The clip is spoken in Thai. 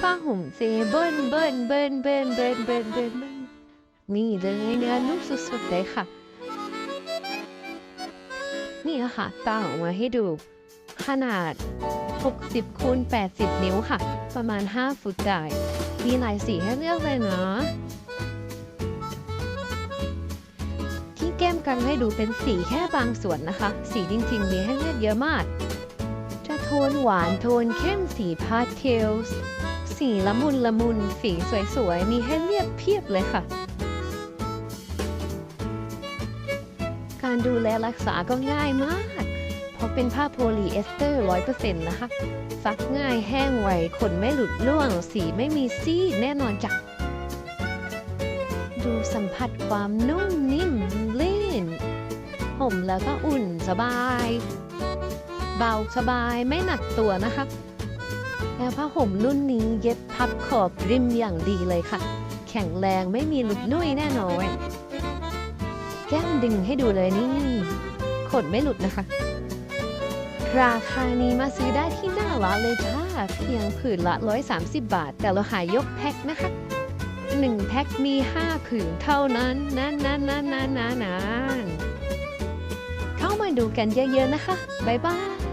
ผ้าห่มเซเบิ้ลเบิ้ลเบิ้ลเบิ้ลเบิ้ลเบิ้ลเบิ้ลเบิ้ลนี่เลยเนื้อนุ่มสุดๆเลยค่ะ นี่ค่ะตั้งออกมาให้ดู ขนาด 60คูณ80 นิ้วค่ะ ประมาณ 5 ฟุตได้ มีหลายสีให้เลือกเลยนะที่แก้มกันให้ดูเป็นสีแค่บางส่วนนะคะ สีจริงๆมีให้เลือกเยอะมาก นหวานโทนเข้มสีพาสเทลสีละมุนละมุนสีสวยๆ มีให้เลือกเพียบเลยค่ะ การดูแลรักษาก็ง่ายมาก เพราะเป็นผ้าโพลีเอสเตอร์100%นะคะ ซักง่ายแห้งไวขนไม่หลุดร่วง สีไม่มีซีดแน่นอนจ้ะดูสัมผัสความนุ่มนิ่มลื่นห่มแล้วก็อุ่นสบาย เบาสบายไม่หนักตัวนะคะแล้วผ้าห่มรุ่นนี้เย็บพับขอบริมอย่างดีเลยค่ะ แข็งแรงไม่มีหลุดนุ่ยแน่นอนแก้มดึงให้ดูเลยนี่ขนไม่หลุดนะคะ ราคานี้มาซื้อได้ที่หน้าร้านเลยจ้าเพียงผืนละ 130 บาท แต่เราขายยกแพ็คนะคะ1แพ็คมี5ผืนเท่านั้นนั่นนั่นนั่นนั่นนั่นเข้ามาดูกันเยอะๆนะคะ บ๊ายบาย